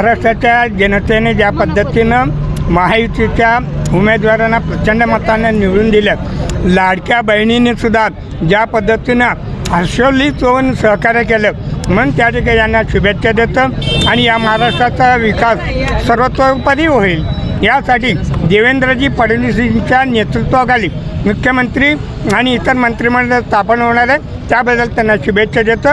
महाराष्ट्राच्या जनतेने ज्या पद्धतीनं महायुतीच्या उमेदवारांना प्रचंड मताने निवडून दिलं लाडक्या बहिणीने सुद्धा ज्या पद्धतीनं हर्षोल्लित होऊन सहकार्य केलं म्हणून त्या ठिकाणी यांना शुभेच्छा देतो आणि या महाराष्ट्राचा विकास सर्वतोपरी होईल. यासाठी देवेंद्रजी फडणवीसांच्या नेतृत्वाखाली मुख्यमंत्री आणि इतर मंत्रिमंडळ स्थापन होणार आहे. त्याबद्दल त्यांना शुभेच्छा देतो.